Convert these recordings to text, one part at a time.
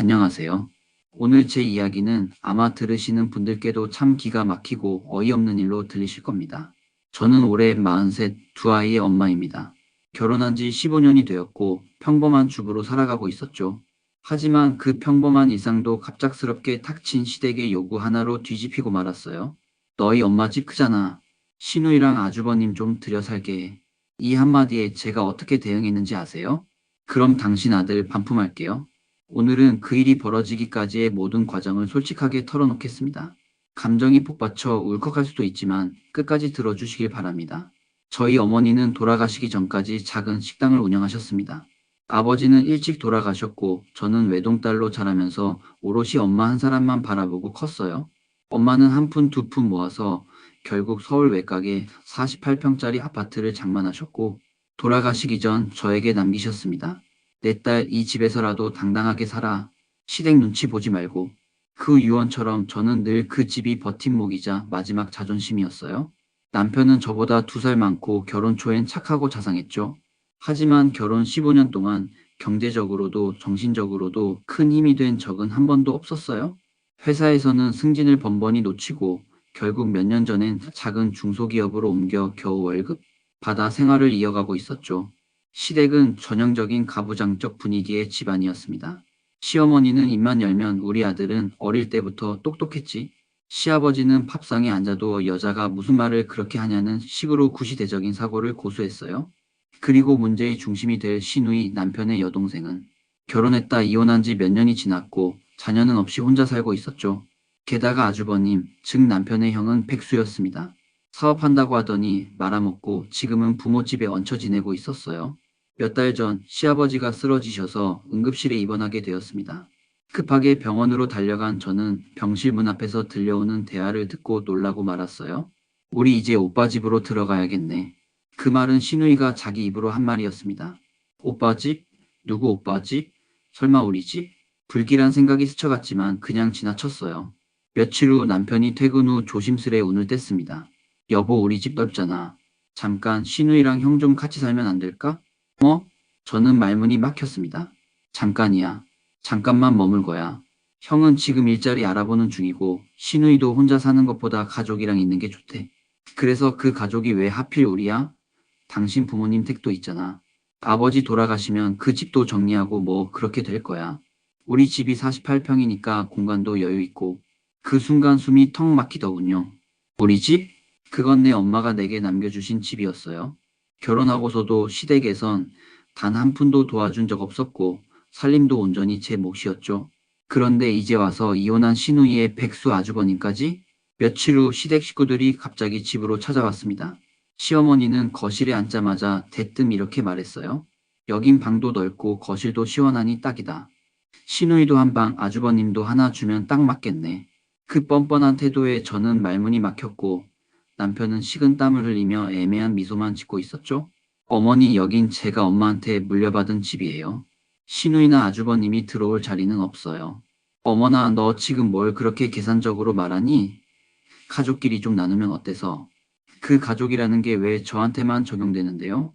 안녕하세요. 오늘 제 이야기는 아마 들으시는 분들께도 참 기가 막히고 어이없는 일로 들리실 겁니다. 저는 올해 43, 두 아이의 엄마입니다. 결혼한 지 15년이 되었고 평범한 주부로 살아가고 있었죠. 하지만 그 평범한 일상도 갑작스럽게 닥친 시댁의 요구 하나로 뒤집히고 말았어요. 너희 엄마 집 크잖아. 신우이랑 아주버님 좀 들여 살게 해. 이 한마디에 제가 어떻게 대응했는지 아세요? 그럼 당신 아들 반품할게요. 오늘은 그 일이 벌어지기까지의 모든 과정을 솔직하게 털어놓겠습니다. 감정이 폭받쳐 울컥할 수도 있지만 끝까지 들어주시길 바랍니다. 저희 어머니는 돌아가시기 전까지 작은 식당을 운영하셨습니다. 아버지는 일찍 돌아가셨고 저는 외동딸로 자라면서 오롯이 엄마 한 사람만 바라보고 컸어요. 엄마는 한 푼 두 푼 모아서 결국 서울 외곽에 48평짜리 아파트를 장만하셨고 돌아가시기 전 저에게 남기셨습니다. 내 딸 이 집에서라도 당당하게 살아. 시댁 눈치 보지 말고. 그 유언처럼 저는 늘 그 집이 버팀목이자 마지막 자존심이었어요. 남편은 저보다 두 살 많고 결혼 초엔 착하고 자상했죠. 하지만 결혼 15년 동안 경제적으로도 정신적으로도 큰 힘이 된 적은 한 번도 없었어요. 회사에서는 승진을 번번이 놓치고 결국 몇 년 전엔 작은 중소기업으로 옮겨 겨우 월급 받아 생활을 이어가고 있었죠. 시댁은 전형적인 가부장적 분위기의 집안이었습니다. 시어머니는 입만 열면 우리 아들은 어릴 때부터 똑똑했지. 시아버지는 밥상에 앉아도 여자가 무슨 말을 그렇게 하냐는 식으로 구시대적인 사고를 고수했어요. 그리고 문제의 중심이 될 신우이 남편의 여동생은 결혼했다 이혼한 지 몇 년이 지났고 자녀는 없이 혼자 살고 있었죠. 게다가 아주버님, 즉 남편의 형은 백수였습니다. 사업한다고 하더니 말아먹고 지금은 부모 집에 얹혀 지내고 있었어요. 몇 달 전 시아버지가 쓰러지셔서 응급실에 입원하게 되었습니다. 급하게 병원으로 달려간 저는 병실 문 앞에서 들려오는 대화를 듣고 놀라고 말았어요. 우리 이제 오빠 집으로 들어가야겠네. 그 말은 신우이가 자기 입으로 한 말이었습니다. 오빠 집? 누구 오빠 집? 설마 우리 집? 불길한 생각이 스쳐갔지만 그냥 지나쳤어요. 며칠 후 남편이 퇴근 후 조심스레 운을 뗐습니다. 여보 우리 집 넓잖아. 잠깐 신우이랑 형 좀 같이 살면 안 될까? 뭐? 저는 말문이 막혔습니다. 잠깐이야. 잠깐만 머물 거야. 형은 지금 일자리 알아보는 중이고 신우이도 혼자 사는 것보다 가족이랑 있는 게 좋대. 그래서 그 가족이 왜 하필 우리야? 당신 부모님 댁도 있잖아. 아버지 돌아가시면 그 집도 정리하고 뭐 그렇게 될 거야. 우리 집이 48평이니까 공간도 여유 있고 그 순간 숨이 턱 막히더군요. 우리 집? 그건 내 엄마가 내게 남겨주신 집이었어요. 결혼하고서도 시댁에선 단 한 푼도 도와준 적 없었고 살림도 온전히 제 몫이었죠. 그런데 이제 와서 이혼한 신우이의 백수 아주버님까지 며칠 후 시댁 식구들이 갑자기 집으로 찾아왔습니다. 시어머니는 거실에 앉자마자 대뜸 이렇게 말했어요. 여긴 방도 넓고 거실도 시원하니 딱이다. 신우이도 한 방, 아주버님도 하나 주면 딱 맞겠네. 그 뻔뻔한 태도에 저는 말문이 막혔고 남편은 식은 땀을 흘리며 애매한 미소만 짓고 있었죠. 어머니 여긴 제가 엄마한테 물려받은 집이에요. 신우이나 아주버님이 들어올 자리는 없어요. 어머나 너 지금 뭘 그렇게 계산적으로 말하니? 가족끼리 좀 나누면 어때서? 그 가족이라는 게 왜 저한테만 적용되는데요?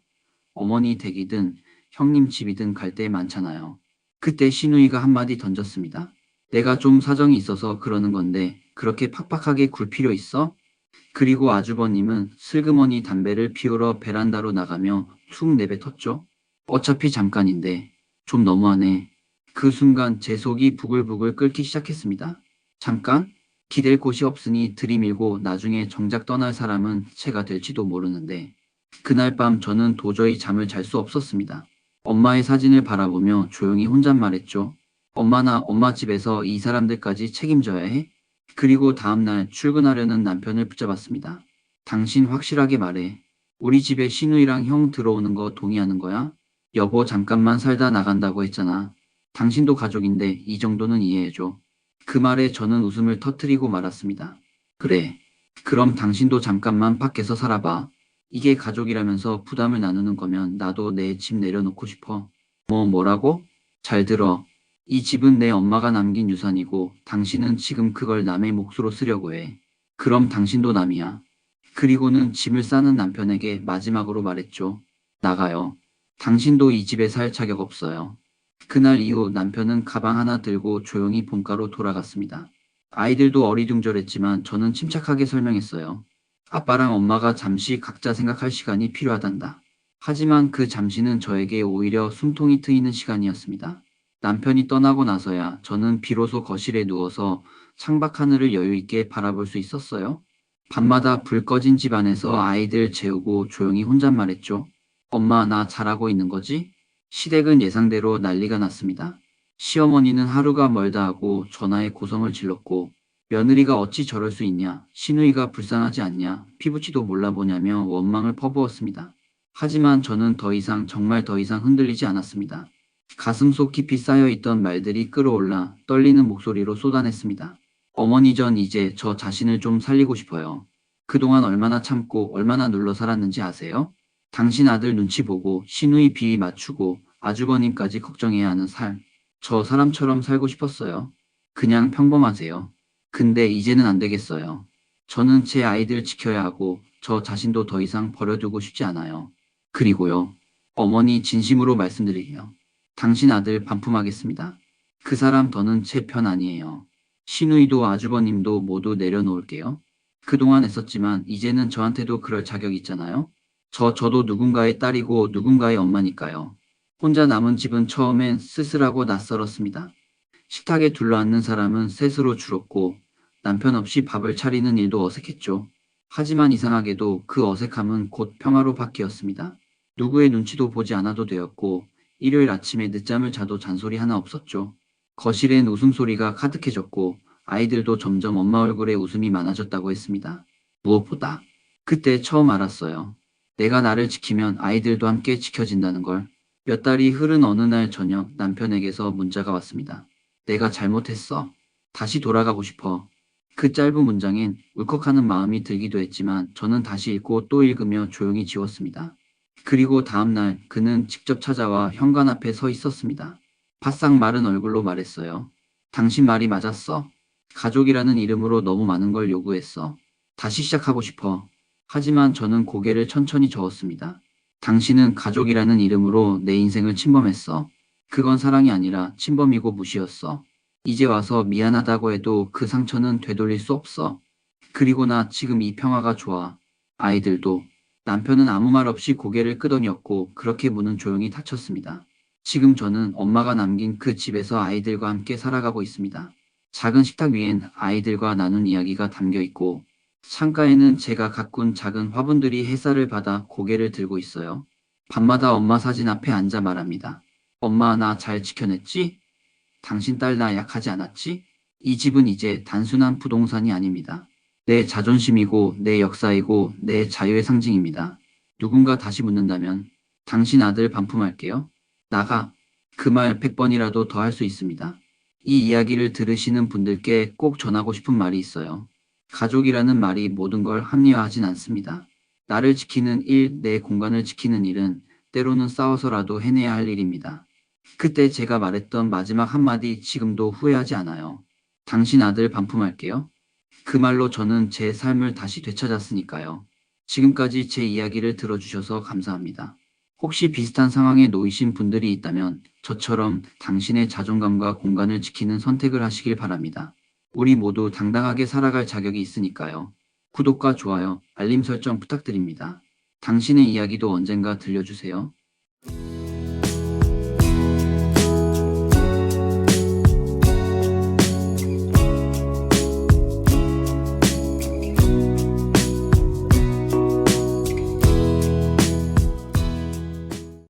어머니 댁이든 형님 집이든 갈 때 많잖아요. 그때 신우이가 한마디 던졌습니다. 내가 좀 사정이 있어서 그러는 건데 그렇게 팍팍하게 굴 필요 있어? 그리고 아주버님은 슬그머니 담배를 피우러 베란다로 나가며 툭 내뱉었죠. 어차피 잠깐인데 좀 너무하네. 그 순간 제 속이 부글부글 끓기 시작했습니다. 잠깐? 기댈 곳이 없으니 들이밀고 나중에 정작 떠날 사람은 제가 될지도 모르는데 그날 밤 저는 도저히 잠을 잘 수 없었습니다. 엄마의 사진을 바라보며 조용히 혼잣말했죠. 엄마나 엄마 집에서 이 사람들까지 책임져야 해? 그리고 다음날 출근하려는 남편을 붙잡았습니다. 당신 확실하게 말해. 우리 집에 신우이랑 형 들어오는 거 동의하는 거야? 여보 잠깐만 살다 나간다고 했잖아. 당신도 가족인데 이 정도는 이해해줘. 그 말에 저는 웃음을 터뜨리고 말았습니다. 그래. 그럼 당신도 잠깐만 밖에서 살아봐. 이게 가족이라면서 부담을 나누는 거면 나도 내 집 내려놓고 싶어. 뭐 뭐라고? 잘 들어. 이 집은 내 엄마가 남긴 유산이고 당신은 지금 그걸 남의 몫으로 쓰려고 해. 그럼 당신도 남이야. 그리고는 짐을 싸는 남편에게 마지막으로 말했죠. 나가요. 당신도 이 집에 살 자격 없어요. 그날 이후 남편은 가방 하나 들고 조용히 본가로 돌아갔습니다. 아이들도 어리둥절했지만 저는 침착하게 설명했어요. 아빠랑 엄마가 잠시 각자 생각할 시간이 필요하단다. 하지만 그 잠시는 저에게 오히려 숨통이 트이는 시간이었습니다. 남편이 떠나고 나서야 저는 비로소 거실에 누워서 창밖 하늘을 여유 있게 바라볼 수 있었어요. 밤마다 불 꺼진 집 안에서 아이들 재우고 조용히 혼잣말했죠. 엄마 나 잘하고 있는 거지? 시댁은 예상대로 난리가 났습니다. 시어머니는 하루가 멀다 하고 전화에 고성을 질렀고 며느리가 어찌 저럴 수 있냐 시누이가 불쌍하지 않냐 피부치도 몰라보냐며 원망을 퍼부었습니다. 하지만 저는 더 이상 정말 더 이상 흔들리지 않았습니다. 가슴속 깊이 쌓여있던 말들이 끌어올라 떨리는 목소리로 쏟아냈습니다. 어머니 전 이제 저 자신을 좀 살리고 싶어요. 그동안 얼마나 참고 얼마나 눌러 살았는지 아세요? 당신 아들 눈치 보고 시누이 비위 맞추고 아주버님까지 걱정해야 하는 삶. 저 사람처럼 살고 싶었어요. 그냥 평범하세요. 근데 이제는 안 되겠어요. 저는 제 아이들 지켜야 하고 저 자신도 더 이상 버려두고 싶지 않아요. 그리고요. 어머니 진심으로 말씀드리게요. 당신 아들 반품하겠습니다. 그 사람 더는 제 편 아니에요. 시누이도 아주버님도 모두 내려놓을게요. 그동안 애썼지만 이제는 저한테도 그럴 자격 있잖아요. 저 저도 누군가의 딸이고 누군가의 엄마니까요. 혼자 남은 집은 처음엔 쓸쓸하고 낯설었습니다. 식탁에 둘러앉는 사람은 셋으로 줄었고 남편 없이 밥을 차리는 일도 어색했죠. 하지만 이상하게도 그 어색함은 곧 평화로 바뀌었습니다. 누구의 눈치도 보지 않아도 되었고 일요일 아침에 늦잠을 자도 잔소리 하나 없었죠. 거실엔 웃음소리가 가득해졌고 아이들도 점점 엄마 얼굴에 웃음이 많아졌다고 했습니다. 무엇보다 그때 처음 알았어요. 내가 나를 지키면 아이들도 함께 지켜진다는 걸. 몇 달이 흐른 어느 날 저녁 남편에게서 문자가 왔습니다. 내가 잘못했어. 다시 돌아가고 싶어. 그 짧은 문장엔 울컥하는 마음이 들기도 했지만 저는 다시 읽고 또 읽으며 조용히 지웠습니다. 그리고 다음 날 그는 직접 찾아와 현관 앞에 서 있었습니다. 바싹 마른 얼굴로 말했어요. 당신 말이 맞았어. 가족이라는 이름으로 너무 많은 걸 요구했어. 다시 시작하고 싶어. 하지만 저는 고개를 천천히 저었습니다. 당신은 가족이라는 이름으로 내 인생을 침범했어. 그건 사랑이 아니라 침범이고 무시였어. 이제 와서 미안하다고 해도 그 상처는 되돌릴 수 없어. 그리고 나 지금 이 평화가 좋아. 아이들도. 남편은 아무 말 없이 고개를 끄덕였고 그렇게 문은 조용히 닫혔습니다. 지금 저는 엄마가 남긴 그 집에서 아이들과 함께 살아가고 있습니다. 작은 식탁 위엔 아이들과 나눈 이야기가 담겨 있고 창가에는 제가 가꾼 작은 화분들이 햇살을 받아 고개를 들고 있어요. 밤마다 엄마 사진 앞에 앉아 말합니다. 엄마 나 잘 지켜냈지? 당신 딸 나 약하지 않았지? 이 집은 이제 단순한 부동산이 아닙니다. 내 자존심이고 내 역사이고 내 자유의 상징입니다. 누군가 다시 묻는다면 당신 아들 반품할게요. 나가. 그 말 100번이라도 더 할 수 있습니다. 이 이야기를 들으시는 분들께 꼭 전하고 싶은 말이 있어요. 가족이라는 말이 모든 걸 합리화하진 않습니다. 나를 지키는 일, 내 공간을 지키는 일은 때로는 싸워서라도 해내야 할 일입니다. 그때 제가 말했던 마지막 한마디 지금도 후회하지 않아요. 당신 아들 반품할게요. 그 말로 저는 제 삶을 다시 되찾았으니까요. 지금까지 제 이야기를 들어주셔서 감사합니다. 혹시 비슷한 상황에 놓이신 분들이 있다면 저처럼 당신의 자존감과 공간을 지키는 선택을 하시길 바랍니다. 우리 모두 당당하게 살아갈 자격이 있으니까요. 구독과 좋아요, 알림 설정 부탁드립니다. 당신의 이야기도 언젠가 들려주세요.